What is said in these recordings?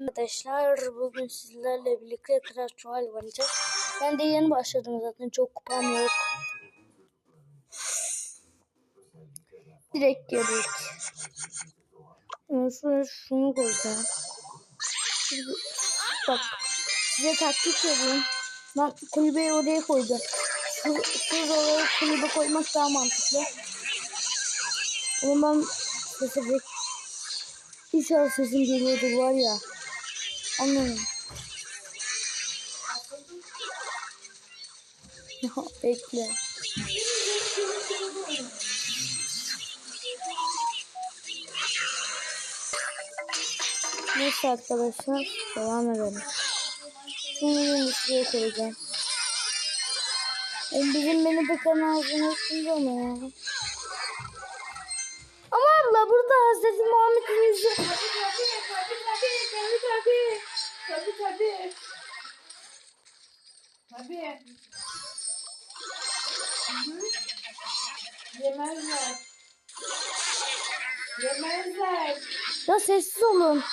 Arkadaşlar bugün sizlerle birlikte Crash Royale oynayacağız. Ben de yeni başladım zaten çok kupam yok. Direkt girdik. Şuraya şunu koyacağım. Bak size taktik vereyim. Ben kulübeyi oraya koydum. Şu, şu oraya kulübe koymak daha mantıklı. Ama ben sesi İnşallah sesim geliyordur var ya. Anladım. Ya bekle. Neyse arkadaşlar devam edelim. Şimdi şuraya koyacağım. Oğlum bizim beni de kan ağzına üstünde ama ya. Burada Hazreti Muhammed'in yüzü. Tabii tabii tabii tabii tabii tabii tabii. Yemezler. Yemezler. Ya sessiz olun.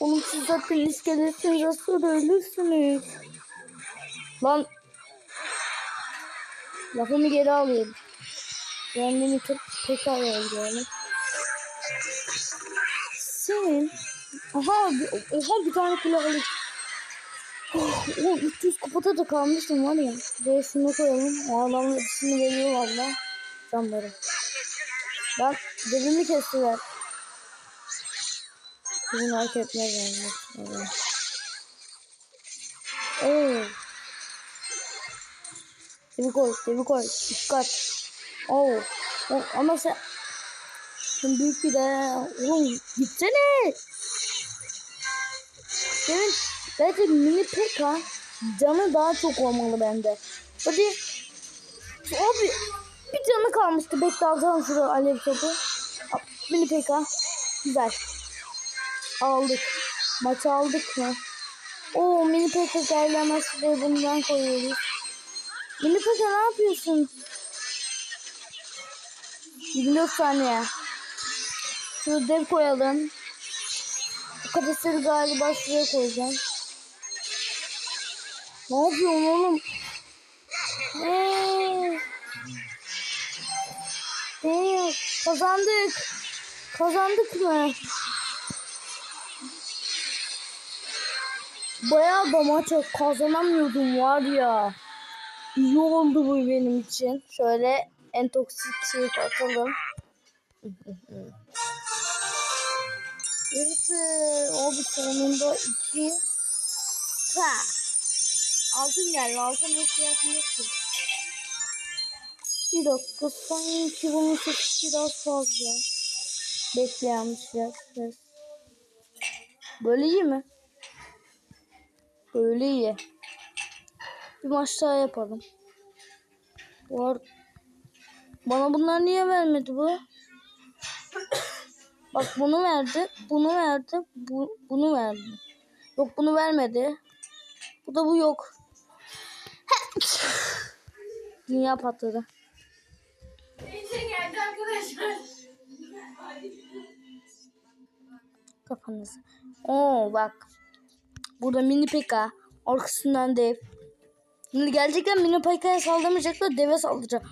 Oğlum siz zaten iskeletsiniz aslında ölürsünüz. Lan. Lafımı geri alayım. Kendimi tek tekrar öldürelim. Senin. Aha, oha bir tane kule alayım. Oh, o 300 kupada da kalmıştım var ya. Buraya şunu koyalım. O adamın ödüsünü veriyor valla. Canlarım. Bak dibimi kestiler. Bunu hak etmez yani. Evet. Oo. Devi koy, devi koy. Dikkat. Oo. O, ama sen... Sen büyük bir de... Oğlum gitsene. Senin bence mini peka canı daha çok olmalı bende. Hadi. Abi bir canı kalmıştı. Bekle alacağım şuraya alev topu. Mini peka. Güzel. Aldık. Maçı aldık mı? Oo mini geldi ama şuraya bundan koyuyoruz. Mini peka ne yapıyorsun? 24 saniye. Şuraya dev koyalım. Bu galiba şuraya koyacağım. Ne yapıyorsun oğlum? Eee. Eee, kazandık. Kazandık mı? Bayağı da maça kazanamıyordum var ya. İyi oldu bu benim için. Şöyle en toksik şeyi atalım. Evet, o bir sonunda iki. Ha. Altın geldi. Altın ihtiyacım yoktu. Bir dakika sanki bunun sesi biraz fazla. Bekleyenmişler. Ses. Böyle iyi mi? Böyle iyi. Bir maç daha yapalım. Var. Bana bunlar niye vermedi bu? Bak bunu verdi, bunu verdi, bu, bunu verdi. Yok bunu vermedi. Bu da bu yok. Dünya patladı. Neyse geldi arkadaşlar. Kafanızı. Oo bak. Burada mini peka. Arkasından dev. Şimdi gerçekten mini peka'ya saldırmayacaklar. Deve saldıracak.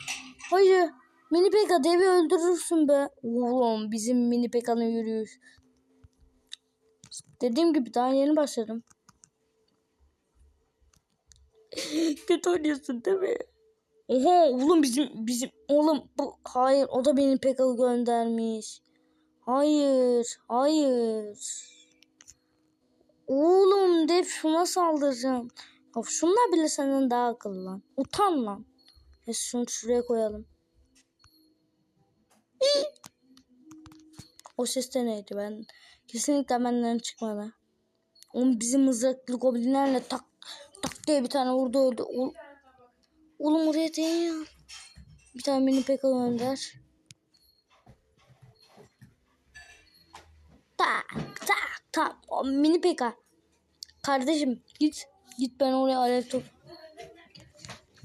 Hayır. Mini peka devi öldürürsün be. Oğlum bizim mini peka'nın yürüyüş. Dediğim gibi daha yeni başladım. Kötü oynuyorsun değil mi? Oha oğlum bizim bizim oğlum bu hayır o da beni peka göndermiş. Hayır hayır. Oğlum dev şuna saldıracağım. Of şunlar bile senden daha akıllı lan. Utan lan. Neyse şunu şuraya koyalım. O ses de neydi ben? Kesinlikle benden çıkmadı. Oğlum bizim mızraklı goblinlerle tak tak diye bir tane vurdu öldü. Oğlum, oğlum oraya değil ya. Bir tane mini peka gönder. Tak tak tak. O mini peka. Kardeşim git. Git ben oraya alev top